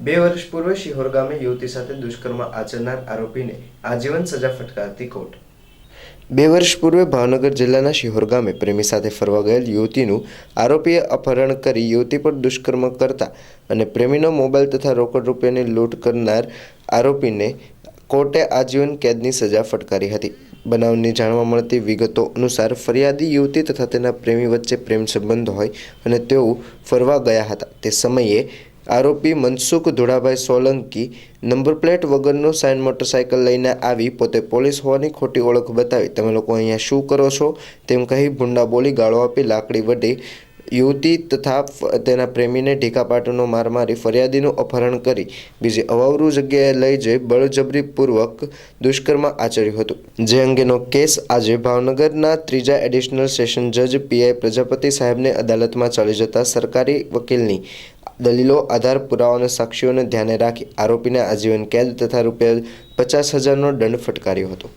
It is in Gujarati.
બે વર્ષ પૂર્વે શિહોર ગામે યુવતી સાથે દુષ્કર્મ આચરનાર આરોપીને આજીવન સજા ફટકારતી કોર્ટ. બે વર્ષ પૂર્વે ભાવનગર જિલ્લાના શિહોર ગામે પ્રેમી સાથે ફરવા ગયેલ યુવતીનું આરોપીએ અપહરણ કરી યુવતી પર દુષ્કર્મ કરતા અને પ્રેમીનો મોબાઈલ તથા રોકડ રૂપિયાની લૂંટ કરનાર આરોપીને કોર્ટે આજીવન કેદની સજા ફટકારી હતી. બનાવની જાણવા મળતી વિગતો અનુસાર ફરિયાદી યુવતી તથા તેના પ્રેમી વચ્ચે પ્રેમ સંબંધ હોય અને તેઓ ફરવા ગયા હતા. તે સમયે આરોપી મનસુખ ધોળાભાઈ સોલંકી નંબર પ્લેટ વગરનો સાઇન મોટરસાયકલ લઈને આવી પોતે પોલીસ હોવાની ખોટી ઓળખ બતાવી. તમે લોકો અહીંયા શું કરો છો? તેમ કહી ભૂંડા બોલી ગાળો આપી લાકડી વડે યુવતી તથા તેના પ્રેમીને ઢીકાપાટુનો માર મારી ફરિયાદીનું અપહરણ કરી બીજી અવાવરૂ જગ્યાએ લઈ જઈ બળજબરીપૂર્વક દુષ્કર્મ આચર્યું હતું. જે અંગેનો કેસ આજે ભાવનગરના ત્રીજા એડિશનલ સેશન જજ પીઆઈ પ્રજાપતિ સાહેબને અદાલતમાં ચાલી જતા સરકારી વકીલની દલીલો આધાર પુરાવા અને સાક્ષીઓને ધ્યાને રાખી આરોપીને આજીવન કેદ તથા રૂપિયા પચાસ હજારનો દંડ ફટકાર્યો હતો.